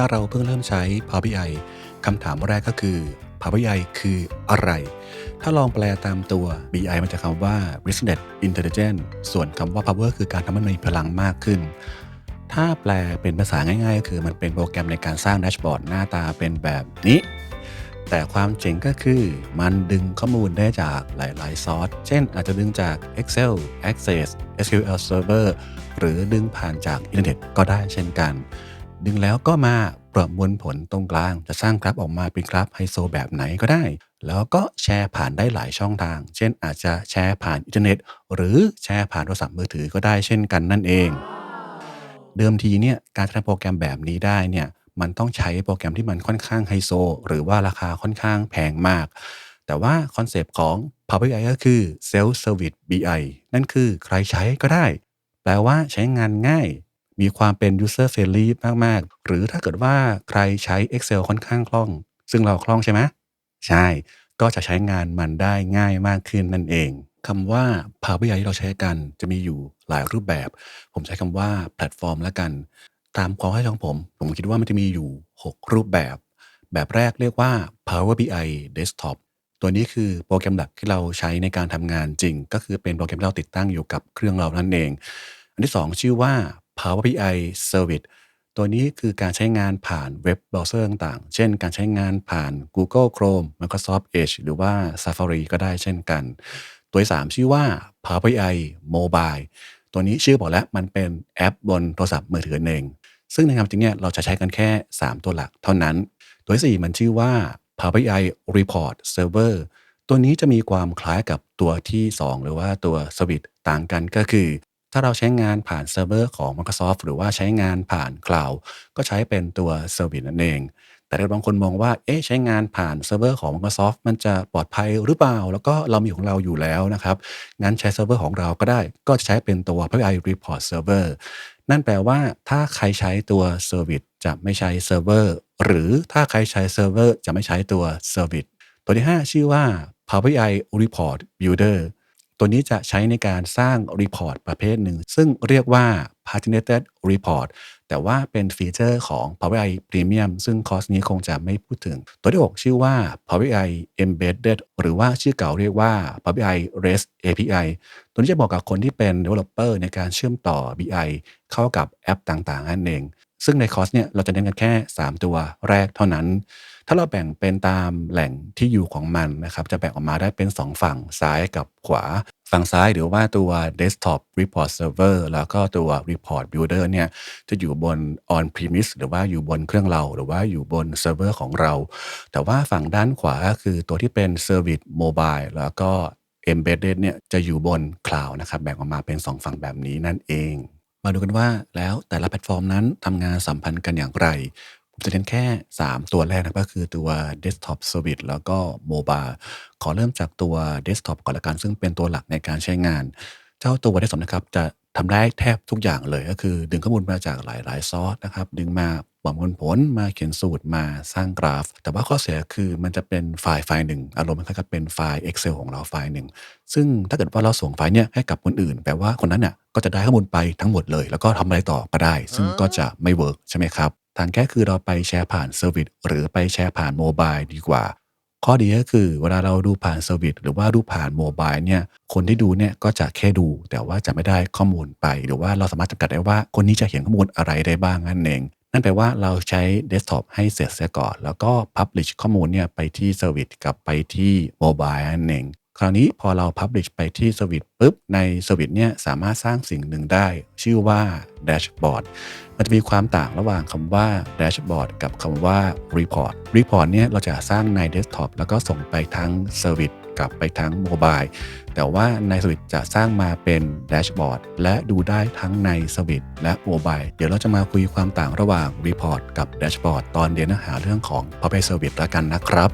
ถ้าเราเพิ่งเริ่มใช้ Power BI คำถามแรกก็คือ Power BI คืออะไร ถ้าลองแปลตามตัว BI มันจะคำว่า Business Intelligence ส่วนคำว่า Power คือการทำให้มันมีพลังมากขึ้น ถ้าแปลเป็นภาษาง่าย ๆ ก็คือมันเป็นโปรแกรมในการสร้างแดชบอร์ดหน้าตาเป็นแบบนี้ แต่ความเจ๋งก็คือมันดึงข้อมูลได้จากหลาย ๆ ซอส เช่นอาจจะดึงจาก Excel Access SQL Server หรือดึงผ่านจากอินเทอร์เน็ตก็ได้เช่นกัน ดึงแล้วก็มาประมวลผลตรงกลาง จะสร้างกราฟออกมาเป็นกราฟไฮโซแบบไหนก็ได้ แล้วก็แชร์ผ่านได้หลายช่องทาง เช่นอาจจะแชร์ผ่านอินเทอร์เน็ต หรือแชร์ผ่านโทรศัพท์มือถือก็ได้เช่นกันนั่นเอง เดิมทีเนี่ยการทำโปรแกรมแบบนี้ได้เนี่ยมันต้องใช้โปรแกรมที่มันค่อนข้างไฮโซ หรือว่าราคาค่อนข้างแพงมาก แต่ว่าคอนเซปต์ของ Power BI ก็คือ Self Service BI นั่นคือใครใช้ก็ได้ แปลว่าใช้งานง่าย มีความเป็น user friendly มาก ๆ หรือถ้าเกิดว่าใครใช้ Excel ค่อนข้างคล่อง ซึ่งเราคล่องใช่ไหมใช่ ก็จะใช้งานมันได้ง่ายมากขึ้นนั่นเองคำว่า Power BI ที่เราใช้กันจะมีอยู่หลายรูปแบบ ผมใช้คำว่าแพลตฟอร์มล้วกัน ตามความเข้าใจของผม ผมคิดว่ามันจะมีอยู่ 6 รูปแบบ แบบแรกเรียกว่า Power BI Desktop ตัวนี้คือโปรแกรมหลักที่เราใช้ในการทำงานจริง ก็คือเป็นโปรแกรมที่เราติดตั้งอยู่กับเครื่องเรานั่นเอง อันที่ 2 ชื่อว่า Power BI Service ตัวนี้คือการใช้งานผ่านเว็บเบราว์เซอร์ต่างๆ เช่น การใช้งานผ่าน Google Chrome Microsoft Edge หรือว่า Safari ก็ได้เช่นกัน ตัวที่3ชื่อว่า Power BI Mobile ตัวนี้ชื่อบอกแล้วมันเป็นแอปบนโทรศัพท์มือถือเอง ซึ่งในความจริงเนี่ยเราจะใช้กันแค่ 3 ตัวหลักเท่านั้น ตัวที่4มันชื่อว่า Power BI Report Server ตัวนี้จะมีความคล้ายกับตัวที่ 2 หรือว่าตัว Service ต่างกันก็คือ ถ้าเราใช้งานผ่านเซิร์ฟเวอร์ของ Microsoft หรือว่าใช้งานผ่านคลาวก็ใช้เป็นตัว Service นั่นเอง แต่ถ้าบางคนมองว่า เอ๊ะใช้งานผ่านเซิร์ฟเวอร์ของ Microsoft มันจะปลอดภัยหรือเปล่า แล้วก็เรามีของเราอยู่แล้วนะครับ งั้นใช้เซิร์ฟเวอร์ของเราก็ได้ ก็จะใช้เป็นตัว Power BI Report Server นั่นแปลว่าถ้าใครใช้ตัว Service จะไม่ใช้เซิร์ฟเวอร์ หรือถ้าใครใช้เซิร์ฟเวอร์จะไม่ใช้ตัว Service ตัวที่ 5 ชื่อว่า Power BI Report Builder ตัวนี้จะใช้ในการสร้าง Report ประเภทหนึ่ง ซึ่งเรียกว่า Paginated Report แต่ว่าเป็นฟีเจอร์ของ Power BI Premium ซึ่งคอร์สนี้คงจะไม่พูดถึง ตัวที่ 6 ชื่อว่า Power BI Embedded หรือว่าชื่อเก่าเรียกว่า Power BI REST API ตัวนี้จะบอกกับคนที่เป็น Developer ในการเชื่อมต่อ BI เข้ากับแอปต่างๆนั่นเอง ซึ่งในคอร์สเนี่ยเราจะเน้นกันแค่ 3 ตัวแรกเท่านั้น ถ้าเราแบ่งเป็นตามแหล่งที่อยู่ของมันนะครับ จะแบ่งออกมาได้เป็น 2 ฝั่งซ้ายกับขวา ฝั่งซ้ายหรือว่าตัว desktop report server แล้วก็ตัว report builder เนี่ยจะอยู่บน on premise หรือว่าอยู่บนเครื่องเรา หรือว่าอยู่บนเซิร์ฟเวอร์ของเรา แต่ว่าฝั่งด้านขวาก็คือตัวที่เป็น service mobile แล้วก็ embedded เนี่ยจะอยู่บน cloud นะครับ แบ่งออกมาเป็น 2 ฝั่งแบบนี้นั่นเอง มาดูกันว่าแล้วแต่ละแพลตฟอร์มนั้นทำงานสัมพันธ์กันอย่างไร ผมจะเน้นแค่ 3 ตัวแรกนะก็คือตัว desktop service แล้วก็ mobile ขอเริ่มจากตัว desktop ก่อนละกันซึ่งเป็นตัวหลักในการใช้งาน เจ้าตัว desktop นะครับจะทำได้แทบทุกอย่างเลยก็คือ ดึงข้อมูลมาจากหลาย ๆ ซอสนะครับ ดึงมา ประมวลผลมาเขียนสูตรมาสร้างกราฟ แต่ว่าข้อเสียคือมันจะเป็นไฟล์ไฟล์หนึ่ง อารมณ์มันคล้ายกับเป็นไฟล์ Excel ของเราไฟล์หนึ่ง ซึ่งถ้าเกิดว่าเราส่งไฟล์เนี่ยให้กับคนอื่น แปลว่าคนนั้นเนี่ยก็จะได้ข้อมูลไปทั้งหมดเลย แล้วก็ทำอะไรต่อก็ได้ ซึ่งก็จะไม่เวิร์กใช่ไหมครับ ทางแก้คือเราไปแชร์ผ่านเซอร์วิสหรือไปแชร์ผ่านโมบายดีกว่าข้อดีก็คือเวลาเราดูผ่านเซอร์วิสหรือว่าดูผ่านโมบายเนี่ยคนที่ดูเนี่ยก็จะแค่ดู แต่ว่าจะไม่ได้ข้อมูลไป หรือว่าเราสามารถจำกัดได้ว่าคนนี้จะเห็นข้อมูลอะไรได้บ้างนั่นเอง นั่นแปลว่าเราใช้เดสก์ท็อปให้เสร็จเสียก่อน แล้วก็ Publish ข้อมูลเนี่ยไปที่เซอร์วิสกับไปที่โมบายนั่นเองคราวนี้พอเรา Publish ไปที่เซอร์วิสปุ๊บ ในเซอร์วิสเนี่ยสามารถสร้างสิ่งหนึ่งได้ ชื่อว่าแดชบอร์ดมันจะมีความต่างระหว่างคำว่าแดชบอร์ดกับคำว่า Report Report เนี่ยเราจะสร้างในเดสก์ท็อปแล้วก็ส่งไปทั้งเกลับไปทั้งโมบายแต่ว่าในสวิตจะสร้างมาเป็นแดชบอร์ดและดูได้ทั้งในสวิตและโมบายเดี๋ยวเราจะมาคุยความต่างระหว่าง Report กับแดชบอร์ดตอนเรียนเนื้อหาเรื่องของ Power Service แล้วกันนะครับ